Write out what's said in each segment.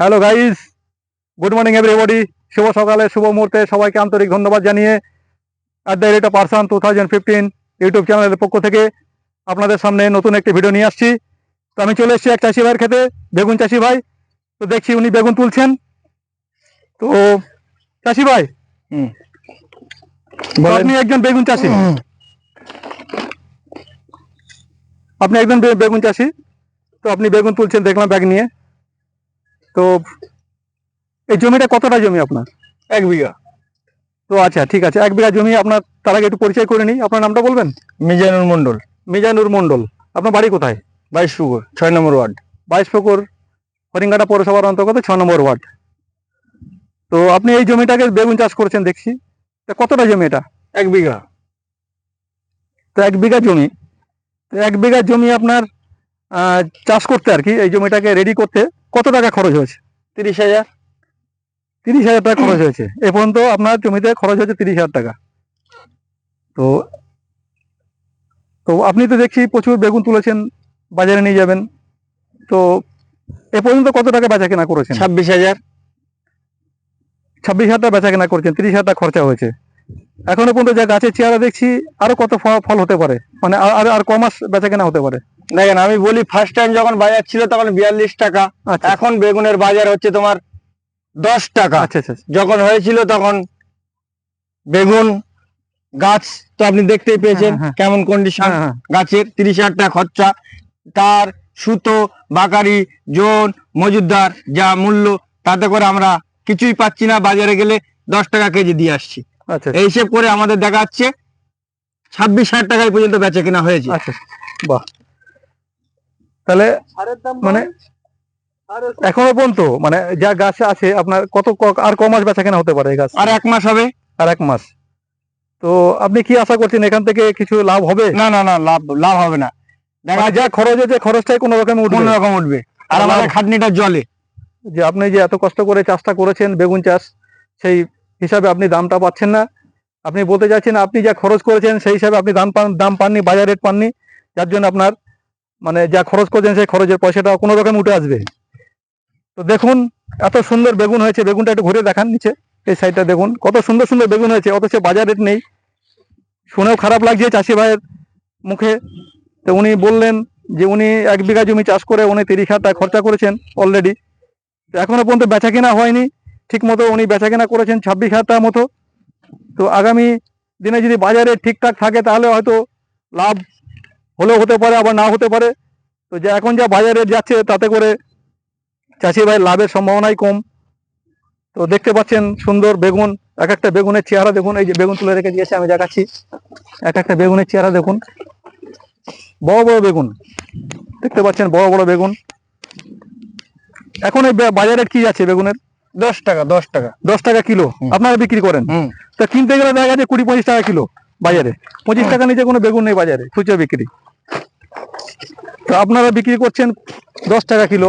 Hello guys good morning everybody শুভ সকালে শুভ মুহূর্তে সবাইকে আন্তরিক ধন্যবাদ জানিয়ে at the rate of person two thousand fifteen YouTube চ্যানেলের পক্ষ থেকে আপনাদের সামনে নতুন একটি ভিডিও নিয়ে আসছি। তো আমি চলে এসেছি এক চাষি ভাইয়ের খেতে বেগুন চাষি ভাই তো দেখছি উনি বেগুন তুলছেন। তো চাষি ভাই আপনি একজন বেগুন চাষি? আপনি একজন বেগুন চাষি? তো আপনি বেগুন তুলছেন দেখলাম ব্যাগ নিয়ে। তো এই জমিটা কতটা জমি আপনার? এক বিঘা। তো আচ্ছা ঠিক আছে এক বিঘা জমি আপনার তার আগে একটু পরিচয় করে নিই। আপনার নামটা বলবেন? মিজানুর মন্ডল মিজানুর মণ্ডল। আপনার বাড়ি কোথায়? বাইশ পুকুর ছয় নম্বর ওয়ার্ড। বাইশ পুকুর হরিঙ্গাটা পৌরসভার অন্তর্গত ছ নম্বর ওয়ার্ড। তো আপনি এই জমিটাকে বেগুন চাষ করেছেন দেখছি। তা কতটা জমি এটা? এক বিঘা। তো এক বিঘা জমি। তো এক বিঘা জমি আপনার চাষ করতে আর কি এই জমিটাকে রেডি করতে। কত টাকা খরচ হয়েছে? তিরিশ হাজার। তিরিশ হাজার টাকা খরচ হয়েছে। এ পর্যন্ত আপনার জমিতে খরচ হয়েছে তিরিশ হাজার টাকা। তো তো আপনি তো দেখছি প্রচুর বেগুন তুলেছেন বাজারে নিয়ে যাবেন। তো এ পর্যন্ত কত টাকা বেচা কেনা করেছেন? ছাব্বিশ হাজার। ছাব্বিশ হাজার টাকা বেচা কেনা করেছেন তিরিশ হাজার টাকা খরচা হয়েছে। এখনও পর্যন্ত যা গাছের চেহারা দেখছি আরও কত ফল হতে পারে। মানে আর- আর ক মাস বেচা কেনা হতে পারে। দেখেন আমি বলি ফার্স্ট টাইম যখন বাজার ছিল তখন বিয়াল্লিশ টাকা আচ্ছা। এখন বেগুনের বাজার হচ্ছে তোমার দশ টাকা। আচ্ছা আচ্ছা যখন হয়েছিল তখন বেগুন গাছ তো আপনি দেখতেই পেয়েছেন হ্যাঁ, হ্যাঁ। কেমন কন্ডিশন হ্যাঁ গাছের তিরিশ হাজার টাকা খরচা তার সুতো বাকারি জোন মজুদার যা মূল্য তাতে করে আমরা কিছুই পাচ্ছি না বাজারে গেলে দশ টাকা কেজি দিয়ে আসছি। আচ্ছা এই হিসেব করে আমাদের দেখা যাচ্ছে ছাব্বিশ হাজার টাকায় পর্যন্ত বেচা কেনা হয়েছে। আচ্ছা। বাহ। তাহলে মানে এখনও পর্যন্ত মানে যা গাছ আছে আপনার কত আর ক মাস বেচা কেনা হতে পারে গাছ? আর এক মাস হবে। আর এক মাস। তো আপনি কি আশা করছেন এখান থেকে কিছু লাভ হবে? না না না লাভ লাভ হবে না। দেখা মানে যা খরচ হয়েছে খরচটাই কোনো রকম উঠবে। কোন রকম উঠবে। আর আমাদের খাটনিটা জলে। যে আপনি যে এত কষ্ট করে চাষটা করেছেন বেগুন চাষ সেই হিসাবে আপনি দামটা পাচ্ছেন না। আপনি বলতে চাচ্ছেন আপনি যা খরচ করেছেন সেই হিসাবে আপনি দাম পান দাম পাননি বাজার রেট পাননি। যার জন্য আপনার মানে যা খরচ করেছেন সেই খরচের পয়সাটা কোনো রকম উঠে আসবে। তো দেখুন, এত সুন্দর বেগুন হয়েছে, বেগুনটা একটু ঘুরে দেখান নিচে, এই সাইডটা দেখুন। কত সুন্দর সুন্দর বেগুন হয়েছে, অথচ বাজার রেট নেই। শুনেও খারাপ লাগছে চাষি ভাইয়ের মুখে। তো উনি বললেন যে উনি এক বিঘা জমি চাষ করে উনি তিরিশ হাজার টাকা খরচা করেছেন অলরেডি তো এখনও পর্যন্ত বেচা কেনা হয়নি ঠিক মতো উনি বেচা কেনা করেছেন ছাব্বিশ হাজার মতো। তো আগামী দিনে যদি বাজারে ঠিকঠাক থাকে, তাহলে হয়তো লাভ হলেও হতে পারে আবার না হতে পারে। তো যে এখন যা বাজারে যাচ্ছে তাতে করে চাষি ভাই লাভের সম্ভাবনাই কম। তো দেখতে পাচ্ছেন সুন্দর বেগুন এক একটা বেগুনের চেহারা দেখুন। এই যে বেগুন তুলে রেখে দিয়েছে আমি দেখাচ্ছি। এক একটা বেগুনের চেহারা দেখুন। বড় বড় বেগুন। দেখতে পাচ্ছেন বড় বড় বেগুন। এখন এই বাজারে কি আছে বেগুনের? দশ টাকা দশ টাকা। দশ টাকা কিলো। আপনারা বিক্রি করেন। তা কিনতে গেলে দেখা যাচ্ছে কুড়ি পঁচিশ টাকা কিলো বাজারে পঁচিশ টাকা নিচে কোনো বেগুন নেই বাজারে খুচরো বিক্রি। তো আপনারা বিক্রি করছেন দশ টাকা কিলো।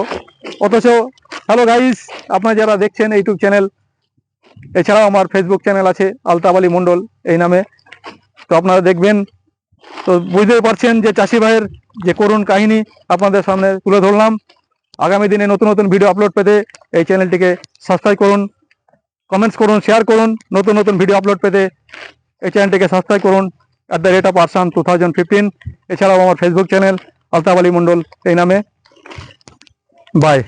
অথচ হ্যালো গাইস আপনারা যারা দেখছেন ইউটিউব চ্যানেল এছাড়াও আমার ফেসবুক চ্যানেল আছে, আলতাফ আলী মণ্ডল, এই নামে। তো আপনারা দেখবেন, তো বুঝতেই পারছেন যে চাষি ভাইয়ের যে করুণ কাহিনী আপনাদের সামনে তুলে ধরলাম। আগামী দিনে নতুন নতুন ভিডিও আপলোড পেতে এই চ্যানেলটিকে সাবস্ক্রাইব করুন কমেন্টস করুন শেয়ার করুন, নতুন নতুন ভিডিও আপলোড পেতে এই চ্যানেলটিকে সাবস্ক্রাইব করুন। At the rate of Arsan two thousand fifteen এছাড়াও আমার ফেসবুক চ্যানেল আলতাফ আলী মণ্ডল এই নামে বাই